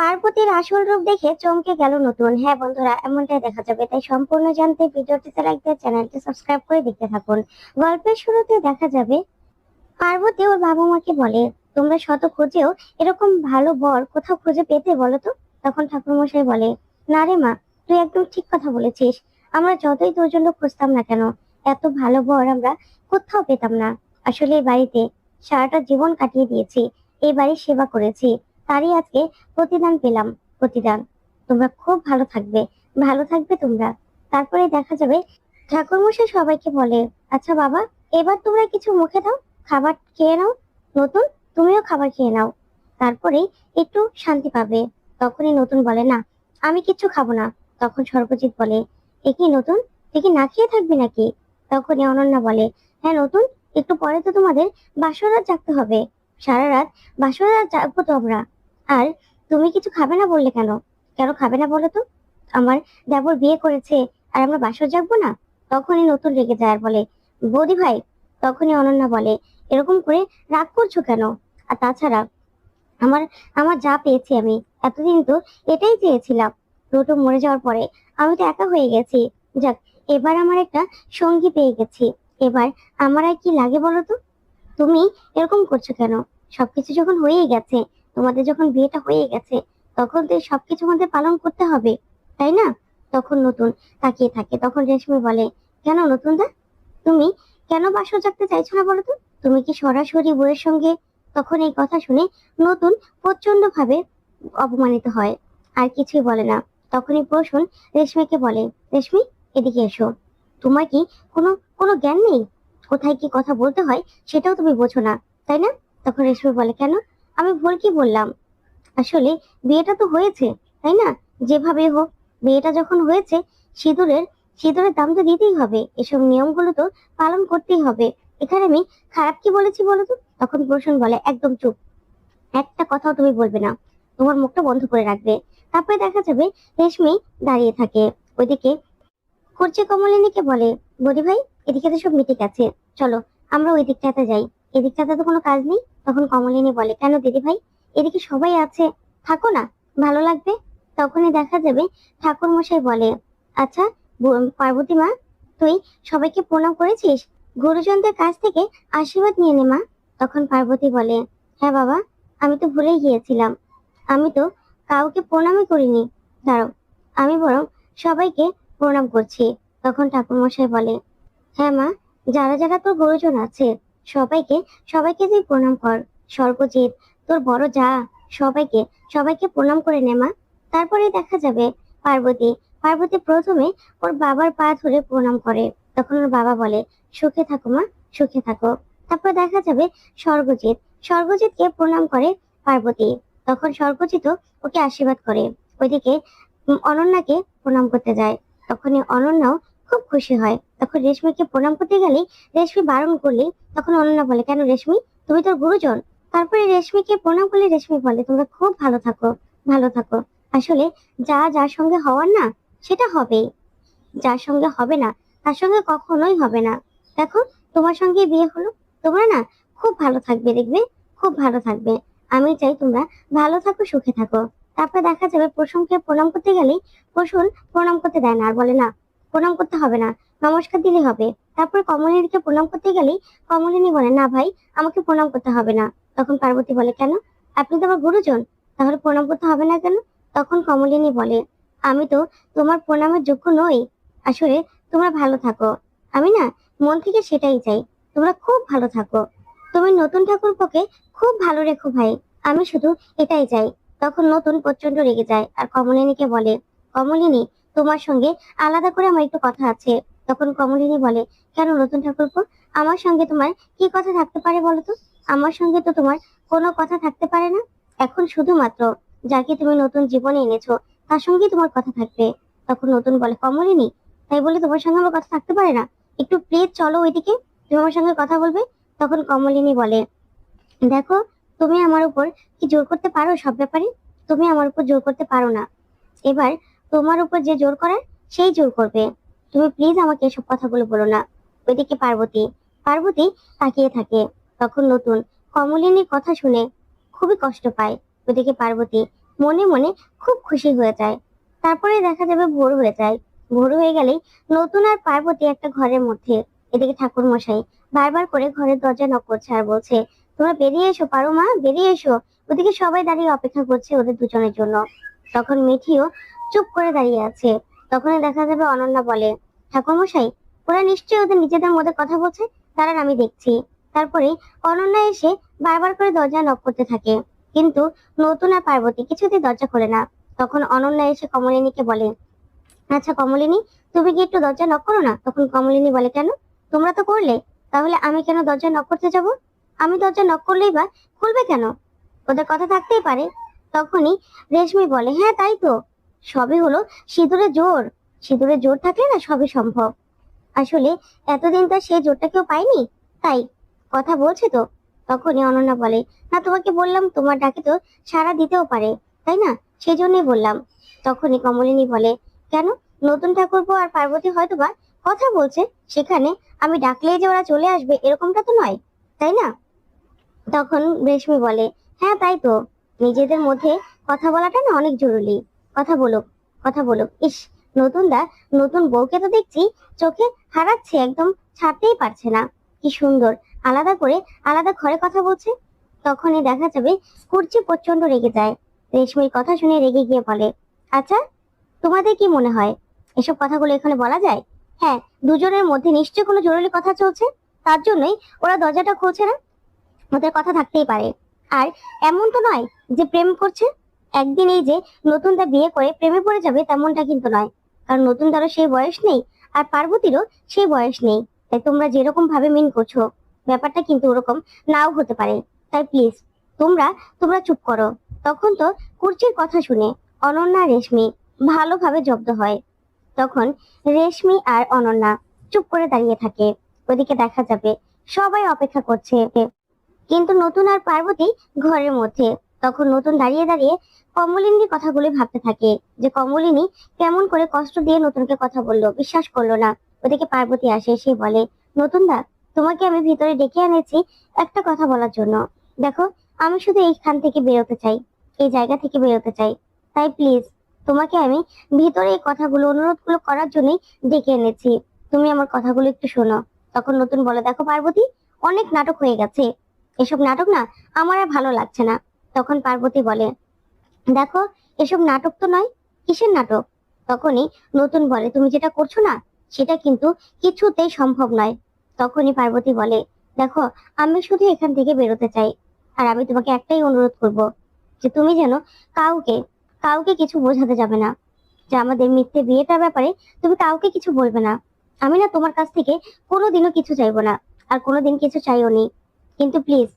পার্বতীর আসল রূপ দেখে চমকে গেল নতুন। হ্যাঁ বন্ধুরা, এমনটাই দেখা যাবে। তাই সম্পূর্ণ জানতে ভিডিওটিতে লাইক চ্যানেলটি সাবস্ক্রাইব করে দেখতে থাকুন। গল্পের শুরুতে দেখা যাবে, পার্বতী ওর বাবা মাকে বলে, তোমরা শত খুঁজেও এরকম ভালো বর কোথাও খুঁজে পেতে বলো তো? তখন ঠাকুরমশাই বলে, না রে মা, তুই একদম ঠিক কথা বলেছিস। আমরা যতই তোর জন্য খুঁজতাম না কেন, এত ভালো বর আমরা কোথাও পেতাম না। আসলে এই বাড়িতে সারাটা জীবন কাটিয়ে দিয়েছি, এই বাড়ির সেবা করেছি। তারই আজকে প্রতিদান পেলাম, প্রতিদান। তোমরা খুব ভালো থাকবে ভালো থাকবে তোমরা। তারপরে দেখা যাবে, ঠাকুরমশাই সবাইকে বলে আচ্ছা বাবা, এবার তোমরা কিছু মুখে দাও, খাবার খেয়ে নাও, নতুন তুমিও খাবার খেয়ে নাও। তারপরেই একটু শান্তি পাবে। তখনই নতুন বলে, না, আমি কিচ্ছু খাব না। তখন সর্বজিৎ বলে, এ কি নতুন? তুই কি না খেয়ে থাকবি নাকি? তখনই অনন্যা বলে হ্যাঁ নতুন, একটু পরে তো তোমাদের বাসরাত জাগতে হবে। সারা রাত বাসরাত জাগবো তো আমরা। আর তুমি কিছু খাবে না বললে কেন? কেন খাবে না বলো তো? আমার দেবর বিয়ে করেছে আর আমরা বাসর জাগবো না? তখনই নতুন রেগে যায় আর বলে, বৌদি ভাই, তখনই অনন্যা বলে, এরকম করে রাগ করছ কেন? আর তাছাড়া আমার আমার যা পেয়েছি আমি, এতদিন তো এটাই চেয়েছিলাম। দুটো মরে যাওয়ার পরে আমি তো একা হয়ে গেছি। যাক, এবার আমার একটা সঙ্গী পেয়ে গেছি। এবার আমার আর কি লাগে বলো তো? তুমি এরকম করছ কেন? সবকিছু যখন হয়েই গেছে তোমাদের যখন বিয়েটা হয়ে গেছে, তখন তো সবকিছু আমাদের পালন করতে হবে, তাই না? তখন নতুন তাকিয়ে থাকে, তখন রেশমি বলে, কেন নতুন দা তুমি কেন বাসর জাগতে চাইছো না বলো তো? তুমি কি সরাসরি বউয়ের সঙ্গে? তখন এই কথা শুনে নতুন প্রচণ্ড ভাবে অপমানিত হয়, আর কিছুই বলে না। তখনই প্রসূন রেশমিকে বলে, রেশমি, এদিকে এসো। তোমার কি কোনো কোনো জ্ঞান নেই? কোথায় কি কথা বলতে হয় সেটাও তুমি বোঝো না, তাই না? তখন রেশমি বলে, কেন? আমি ভুল কি বললাম? আসলে বিয়েটা তো হয়েছে, তাই না? যেভাবে হোক, বিয়েটা যখন হয়েছে, সিঁদুরের সিঁদুরের দাম তো দিতেই হবে। এসব নিয়মগুলো তো পালন করতেই হবে। এখানে আমি খারাপ কি বলেছি বলো তো? তখন প্রসূন বলে, একদম চুপ। একটা কথাও তুমি বলবে না। তোমার মুখটা বন্ধ করে রাখবে। তারপরে দেখা যাবে রেশমি দাঁড়িয়ে থাকে। ওইদিকে করছে কমলিনীকে বলে, বদি ভাই, এদিকে তো সব মিটে গেছে চলো, আমরা ওই দিকটাতে যাই। এদিকটাতে তো কোনো কাজ নেই। তখন কমলিনী বলে, কেন দিদি ভাই এদিকে সবাই আছে। থাকো না, ভালো লাগবে? তখনই দেখা যাবে ঠাকুর মশাই বলে আচ্ছা পার্বতী মা, তুই সবাইকে প্রণাম করেছিস? গুরুজনদের কাছ থেকে আশীর্বাদ নিয়ে নে মা। তখন পার্বতী বলে হ্যাঁ বাবা, আমি তো ভুলেই গিয়েছিলাম। আমি তো কাউকে প্রণামই করিনি। দাঁড়াও, আমি বরং সবাইকে প্রণাম করছি। তখন ঠাকুরমশাই বলে হ্যাঁ মা, যারা যারা তোর গুরুজন আছে সবাইকে সবাইকে তুই প্রণাম কর। স্বর্গজিৎ, তোর বড় যা, সবাইকে সবাইকে প্রণাম করে নে মা। তারপরে দেখা যাবে পার্বতী। পার্বতী প্রথমে ওর বাবার পা ধরে প্রণাম করে। তখন ওর বাবা বলে, সুখে থাকো মা, সুখে থাকো। তারপর দেখা যাবে স্বর্গজিৎ। স্বর্গজিৎকে প্রণাম করে পার্বতী। তখন স্বর্গজিৎ ওকে আশীর্বাদ করে। ওইদিকে অনন্যাকে প্রণাম করতে যায়। তখনই অনন্যাও খুব খুশি হয়। তখন রেশমিকে প্রণাম করতে গেলেই রেশমি বারণ করলে, তখন অনন্যা বলে, কেন রেশমি? তুমি তোর গুরুজন। তারপরে রেশমিকে প্রণাম করলে রেশমি বলে, তোমরা খুব ভালো থাকো ভালো থাকো। আসলে যা যার সঙ্গে হওয়ার না, সেটা হবেই। যার সঙ্গে হবে না, তার সঙ্গে কখনোই হবে না। দেখো, তোমার সঙ্গে বিয়ে হলো, তোমরা না খুব ভালো থাকবে, দেখবে? খুব ভালো থাকবে। আমি চাই তোমরা ভালো থাকো, সুখে থাকো। তারপরে দেখা যাবে প্রসূনকে প্রণাম করতে গেলে প্রসূন প্রণাম করতে দেয় না, আর বলে, না প্রণাম করতে হবে না, নমস্কার দিলে হবে। তারপর কমলিনীকে প্রণাম করতে গেলেই কমলিনী বলে, না ভাই, আমাকে প্রণাম করতে হবে না। তখন পার্বতী বলে, কেন? আপনি তো আমার গুরুজন, তাহলে প্রণাম করতে হবে না কেন? তখন কমলিনী বলে, আমি তো তোমার প্রণামের যোগ্য নই। আসলে তোমরা ভালো থাকো। আমি না মন থেকে সেটাই চাই, তোমরা খুব ভালো থাকো। তুমি নতুন ঠাকুর ঠাকুরপোকে খুব ভালো রেখো ভাই, আমি শুধু এটাই চাই। তখন নতুন প্রচণ্ড রেগে যায় আর কমলিনীকে বলে, কমলিনী তোমার সঙ্গে আলাদা করে আমার একটু কথা আছে। তখন কমলিনী বলে, কেন নতুন ঠাকুরপো? আমার সঙ্গে তোমার কি কথা থাকতে পারে বলো তো? আমার সঙ্গে তো তোমার কোনো কথা থাকতে পারে না। এখন শুধুমাত্র যাকে তুমি নতুন জীবনে এনেছো, তার সঙ্গেই তোমার কথা থাকবে। তখন নতুন বলে, কমলিনী, তাই বলে তোমার সঙ্গে আমার কথা থাকতে পারে না? একটু প্লিজ চলো ওইদিকে, তুমি আমার সঙ্গে কথা বলবে। তখন কমলিনী বলে, দেখো, তুমি আমার উপর কি জোর করতে পারো সব ব্যাপারে? তুমি আমার উপর জোর করতে পারো না। এবার তোমার উপর যে জোর করার সেই জোর করবে। তুমি প্লিজ আমাকে এসব কথাগুলো বলো না। ওইদিকে পার্বতী পার্বতী তাকিয়ে থাকে। তখন নতুন কমলিনীর কথা শুনে খুবই কষ্ট পায়। ওইদিকে পার্বতী মনে মনে খুব খুশি হয়ে যায়। তারপরে দেখা যাবে ভোর হয়ে যায়। ভোর হয়ে গেলেই নতুন আর পার্বতী একটা ঘরের মধ্যে। এদিকে ঠাকুর মশাই বারবার করে ঘরের দরজা নক করছে আর বলছে, তোমরা বেরিয়ে এসো পারো মা, বেরিয়ে এসো। ওদিকে সবাই দাঁড়িয়ে অপেক্ষা করছে ওদের দুজনের জন্য। তখন মিঠিও চুপ করে দাঁড়িয়ে আছে। তখনই দেখা যাবে অনন্যা বলে ঠাকুর মশাই ওরা নিশ্চয়ই ওদের নিজেদের মধ্যে কথা বলছে তারা আমি দেখছি। তারপরে অনন্যা এসে বারবার করে দরজা নক করতে থাকে। কিন্তু নতুন আর পার্বতী কিছুতেই দরজা খোলে না। তখন অনন্যা এসে কমলিনীকে বলে আচ্ছা কমলিনী, তুমি কি একটু দরজা নক করো না? তখন কমলিনী বলে, কেন? তোমরা তো করলে, তাহলে আমি কেন দরজা নক করতে যাব? আমি দরজা নক করলেই বা খুলবে কেন? ওদের কথা থাকতেই পারে। তখনই রেশমি বলে হ্যাঁ তাই তো। সবই হলো সিঁদুরে জোর। সিঁদুরে জোর থাকলে না সবই সম্ভব। আসলে এতদিন তো সে জোরটা কেউ পায়নি, তাই কথা বলছে তো। তখনই অনন্যা বলে, না, তোমাকে বললাম তোমার ডাকে তো সাড়া দিতেও পারে, তাই না? সেই জন্যই বললাম। তখনই কমলিনী বলে, কেন? নতুন ঠাকুরপো আর পার্বতী হয়তো বা কথা বলছে, সেখানে আমি ডাকলেই যে ওরা চলে আসবে, এরকমটা তো নয়, তাই না? তখন রেশমি বলে হ্যাঁ তাই তো। নিজেদের মধ্যে কথা বলাটা না অনেক জরুরি। কথা বলুক কথা বলুক ইস নতুন দা নতুন বউকে তো দেখছি চোখে হারাচ্ছে একদম, ছাড়তেই পারছে না। কি সুন্দর, আলাদা করে আলাদা ঘরে কথা বলছে। তখনই দেখা যাবে কুর্চি প্রচণ্ড রেগে যায়। রেশমির কথা শুনে রেগে গিয়ে বলে আচ্ছা তোমাদের কি মনে হয়, এসব কথাগুলো এখানে বলা যায়? হ্যাঁ দুজনের মধ্যে নিশ্চয় কোনো জরুরি কথা চলছে, তার জন্যই ওরা দরজাটা খুলছে না। ওদের কথা থাকতেই পারে। আর এমন তো নয় যে প্রেম করছে একদিন এই যে নতুন দা বিয়ে করে প্রেমে পড়ে যাবে তেমনটা কিন্তু নয়। কারণ নতুন দারও সেই বয়স নেই আর পার্বতীরও সেই বয়স নেই। তাই তোমরা যেরকম ভাবে মিন করছ, ব্যাপারটা কিন্তু ওরকম নাও হতে পারে। তাই প্লিজ তোমরা তোমরা চুপ করো। তখন তো কুর্চির কথা শুনে অনন্যা রেশমি ভালোভাবে জব্দ হয়। তখন রেশমি আর অনন্যা চুপ করে দাঁড়িয়ে থাকে। ওদিকে দেখা যাবে সবাই অপেক্ষা করছে। কিন্তু নতুন আর পার্বতী ঘরের মধ্যে তখন নতুন দাঁড়িয়ে দাঁড়িয়ে কমলিনীর কথাগুলি ভাবতে থাকে যে কমলিনী কেমন করে কষ্ট দিয়ে নতুনকে কথা বলল, বিশ্বাস করল না। ওদিকে পার্বতী আসে, সে বলে, নতুন দা, তোমাকে আমি ভিতরে ডেকে এনেছি একটা কথা বলার জন্য। দেখো, আমি শুধু এইখান থেকে বেরোতে চাই, এই জায়গা থেকে বেরোতে চাই। তাই প্লিজ তোমাকে আমি ভিতরে এই কথাগুলো, অনুরোধগুলো করার জন্যই ডেকে এনেছি। তুমি আমার কথাগুলো একটু শোনো। তখন নতুন বলে, দেখো পার্বতী, অনেক নাটক হয়ে গেছে। এসব নাটক না, আমার আর ভালো লাগছে না। তখন পার্বতী বলে, দেখো, এসব নাটক তো নয়, কিসের নাটক? তখনই নতুন বলে, তুমি যেটা করছ না, সেটা কিন্তু কিছুতেই সম্ভব নয়। তখনই পার্বতী বলে, দেখো আমি শুধু এখান থেকে বেরোতে চাই, আর আমি তোমাকে একটাই অনুরোধ করব, যে তুমি যেন কাউকে কাউকে কিছু বোঝাতে যাবে না, যে আমাদের মিথ্যে বিয়েটার ব্যাপারে তুমি কাউকে কিছু বলবে না। আমি না তোমার কাছ থেকে কোনোদিনও কিছু চাইব না, আর কোনোদিন কিছু চাইও নি কিন্তু প্লিজ,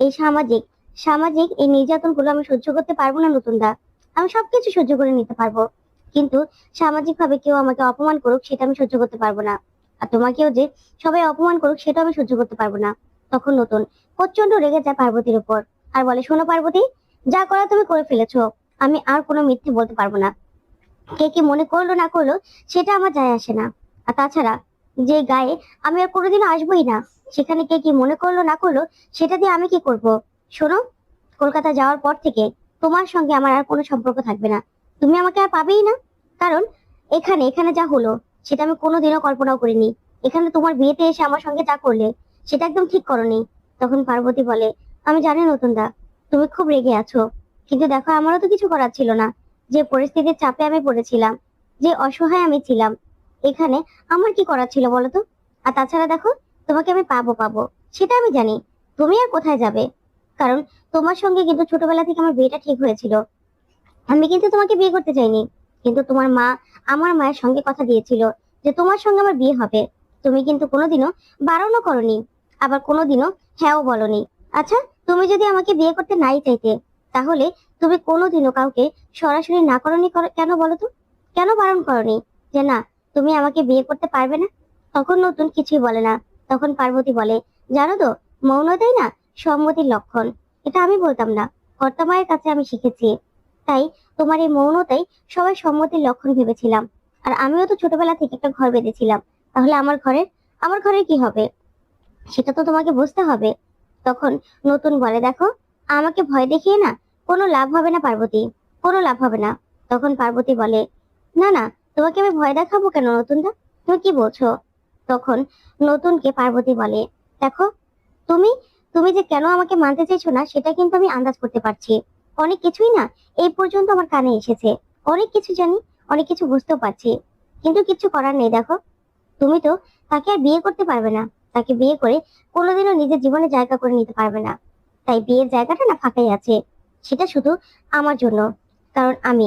এই সামাজিক সামাজিক এই নির্যাতনগুলো আমি সহ্য করতে পারব না নতুন দা আমি সবকিছু সহ্য করে নিতে পারব। কিন্তু সামাজিক ভাবে কেউ আমাকে অপমান করুক, সেটা আমি সহ্য করতে পারব না। আর তোমাকেও যে সবাই অপমান করুক সেটা আমি সহ্য করতে পারব না। তখন নতুন প্রচণ্ড রেগে যায় পার্বতীর উপর। আর বলে, শোনো পার্বতী, যা করা তুমি করে ফেলেছো। আমি আর কোনো মিথ্যে বলতে পারব না। কে কি মনে করল না করল, সেটা আমার যায় আসে না। আর তাছাড়া, যে গায়ে আমি আর কোনোদিন আসবোই না, সেখানে কে কি মনে করল না করল, সেটা দিয়ে আমি কি করব? শোনো, কলকাতা যাওয়ার পর থেকে তোমার সঙ্গে আমার আর কোনো সম্পর্ক থাকবে না। তুমি আমাকে আর পাবেই না। কারণ এখানে এখানে যা হলো, সেটা আমি কোনোদিনও কল্পনাও করিনি। এখানে তোমার বিয়েতে এসে আমার সঙ্গে যা করলে, সেটা একদম ঠিক করনি। তখন পার্বতী বলে, আমি জানি নতুন দা, তুমি খুব রেগে আছো। কিন্তু দেখো, আমারও তো কিছু করার ছিল না। যে পরিস্থিতির চাপে আমি পড়েছিলাম, যে অসহায় আমি ছিলাম, এখানে আমার কি করার ছিল বলো তো? আর তাছাড়া দেখো, তোমাকে আমি পাবো পাবো। সেটা আমি জানি। তুমি আর কোথায় যাবে? কারণ তোমার সঙ্গে কিন্তু ছোটবেলা থেকে আমার বিয়েটা ঠিক হয়েছিল। আমি কিন্তু তোমাকে বিয়ে করতে চাইনি। কিন্তু তোমার মা আমার মায়ের সঙ্গে কথা দিয়েছিল যে তোমার সঙ্গে আমার বিয়ে হবে। তুমি কিন্তু কোনোদিনও বারণও করনি। আবার কোনোদিনও হ্যাঁও বলনি। আচ্ছা তুমি যদি আমাকে বিয়ে করতে নাই চাইতে, তাহলে তুমি কোনোদিনও কাউকে সরাসরি না করনি কর- কেন বলো তো? কেন বারণ করনি? যে না, তুমি আমাকে বিয়ে করতে পারবে না? তখন নতুন কিছুই বলে না। তখন পার্বতী বলে, জানো তো মৌন মৌনতাই না সম্মতির লক্ষণ। এটা আমি বলতাম না। কর্তা মায়ের কাছে আমি শিখেছি। তাই তোমার এই মৌনতাই সবাই সম্মতির লক্ষণ ভেবেছিলাম। আর আমিও তো ছোটবেলা থেকে একটা ঘর বেঁধেছিলাম। তাহলে আমার ঘরের আমার ঘরের কি হবে? সেটা তো তোমাকে বুঝতে হবে। তখন নতুন বলে, দেখো, আমাকে ভয় দেখিয়ে না, কোনো লাভ হবে না পার্বতী, কোনো লাভ হবে না। তখন পার্বতী বলে, না না, তোমাকে আমি ভয় দেখাবো কেন নতুনদা তুমি কি বলছো? তখন নতুনকে পার্বতী বলে, দেখো, তুমি তুমি যে কেন আমাকে মানতে চাইছো না, সেটা কিন্তু আমি আন্দাজ করতে পারছি। অনেক কিছুই না, এই পর্যন্ত আমার কানে এসেছে। অনেক কিছু জানি, অনেক কিছু বুঝতেও পারছি। কিন্তু কিছু করার নেই, দেখো। তুমি তো তাকে আর বিয়ে করতে পারবে না। তাকে বিয়ে করে কোনোদিনও নিজের জীবনে জায়গা করে নিতে পারবে না। তাই বিয়ের জায়গাটা না ফাঁকাই আছে। সেটা শুধু আমার জন্য, কারণ আমি।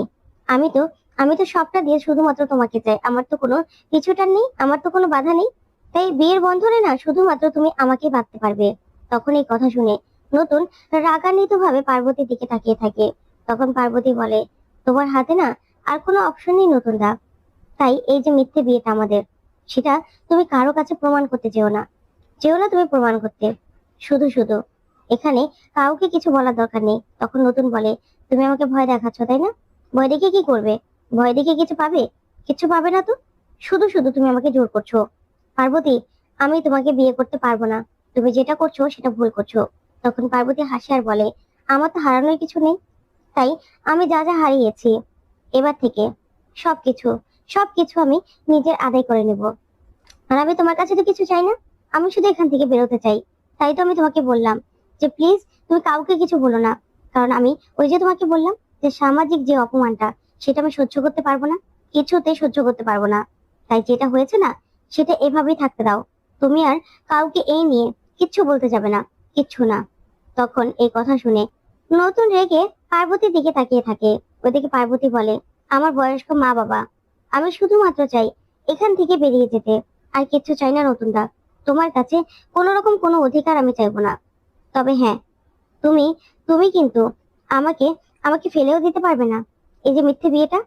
আমি তো আমি তো সবটা দিয়ে শুধুমাত্র তোমাকে চাই। আমার তো কোনো কিছুটার নেই, আমার তো কোনো বাধা নেই। তাই বিয়ের বন্ধনে না শুধুমাত্র তুমি আমাকে বাঁধতে পারবে। তখন এই কথা শুনে নতুন রাগান্বিত ভাবে পার্বতীর দিকে তাকিয়ে থাকে। তখন পার্বতী বলে, তোমার হাতে না আর কোনো অপশন নেই, নতুন দা। তাই এই যে মিথ্যে বিয়েটা আমাদের, সেটা তুমি কারও কাছে প্রমাণ করতে যেও না। যেও না তুমি প্রমাণ করতে। শুধু শুধু, এখানে কাউকে কিছু বলার দরকার নেই। তখন নতুন বলে, তুমি আমাকে ভয় দেখাচ্ছ, তাই না? ভয় দেখে কি করবে? ভয় দেখে কিছু পাবে? কিছু পাবে না তো? শুধু শুধু তুমি আমাকে জোর করছ। পার্বতী, আমি তোমাকে বিয়ে করতে পারব না। তুমি যেটা করছ, সেটা ভুল করছ। তখন পার্বতী হাসি আর বলে, আমার তো হারানোর কিছু নেই। তাই আমি যা যা হারিয়েছি, এবার থেকে সবকিছু সবকিছু আমি নিজের আদায় করে নেব। আর আমি তোমার কাছে তো কিছু চাই না। আমি শুধু এখান থেকে বেরোতে চাই। তাই তো আমি তোমাকে বললাম যে, প্লিজ, তুমি কাউকে কিছু বলো না। কারণ আমি ওই যে তোমাকে বললাম যে, সামাজিক যে অপমানটা, সেটা আমি সহ্য করতে পারব না। কিছুতে সহ্য করতে পারব না। তাই যেটা হয়েছে না, সেটা এভাবেই থাকতে দাও। তুমি আর কাউকে এই নিয়ে কিচ্ছু বলতে যাবে না, কিচ্ছু না। তখন এই কথা শুনে নতুন রেগে পার্বতীর দিকে তাকিয়ে থাকে। ওদিকে পার্বতী বলে, আমার বয়স্ক মা বাবা, আমি শুধুমাত্র চাই এখান থেকে বেরিয়ে যেতে, আর কিচ্ছু চাই না নতুনদা তোমার কাছে কোনো রকম কোনো অধিকার আমি চাইব না। তবে হ্যাঁ তুমি তুমি কিন্তু আমাকে আমাকে ফেলেও দিতে পারবে না। এই যে মিথ্যে বিয়েটা,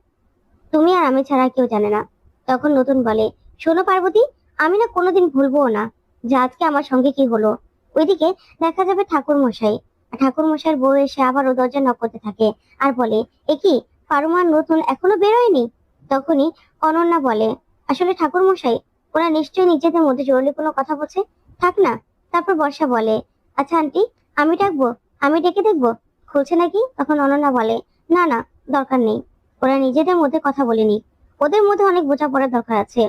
তুমি আর আমি ছাড়া কেউ জানে না। তখন নতুন বলে, শোনো পার্বতী, আমি না কোনোদিন ভুলবো না। যে আজকে আমার সঙ্গে কি হলো? ওইদিকে দেখা যাবে ঠাকুর মশাই ঠাকুর মশাইয়ের বউ এসে আবারও দরজা নক করতে থাকে আর বলে, এ কি, পারুমার নতুন এখনও বেরোয়নি? তখনই অনন্যা বলে, আসলে ঠাকুর মশাই ওরা নিশ্চয়ই নিজেদের মধ্যে জরুরি কোনো কথা বলছে? থাক না। তারপর বর্ষা বলে আচ্ছা আন্টি, আমি ডাকবো? আমি ডেকে দেখব? খুলছে নাকি? তখন অনন্যা বলে, না না, দরকার নেই। ওরা নিজেদের মধ্যে কথা বলেনি। ওদের মধ্যে অনেক বোঝাপড়ার দরকার আছে।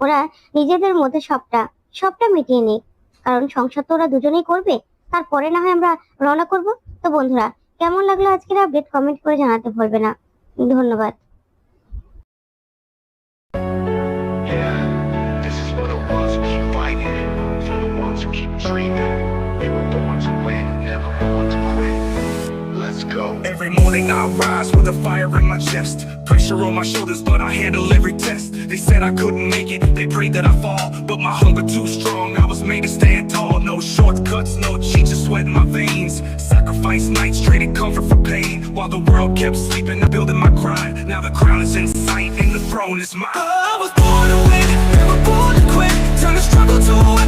ওরা নিজেদের মধ্যে সবটা সবটা মিটিয়ে নিক কারণ সংসার তো ওরা দুজনেই করবে, তারপরে না হয় আমরা রওনা করব। তো বন্ধুরা, কেমন লাগল আজকের আপডেট কমেন্ট করে জানাতে ভুলবে না। ধন্যবাদ। Every morning I rise with a fire in my chest. Pressure on my shoulders, but I handle every test. They said I couldn't make it, they prayed that I fall. But my hunger too strong, I was made to stand tall. No shortcuts, no cheats, just sweat in my veins. Sacrifice nights, traded comfort for pain. While the world kept sleeping, I'm building my grind. Now the crown is in sight, and the throne is mine. I was born to win, never born to quit. Turn the struggle to a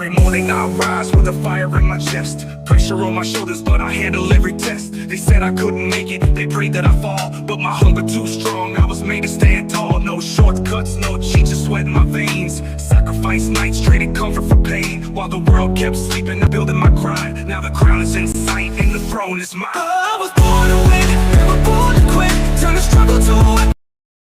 Every morning I rise with a fire in my chest. Pressure on my shoulders, but I handle every test. They said I couldn't make it, they prayed that I fall. But my hunger too strong, I was made to stand tall. No shortcuts, no cheats, just sweat in my veins. Sacrifice nights, traded comfort for pain. While the world kept sleeping, I'm building my grind. Now the crown is in sight, and the throne is mine. I was born to win, never born to quit. Turn the struggle to a.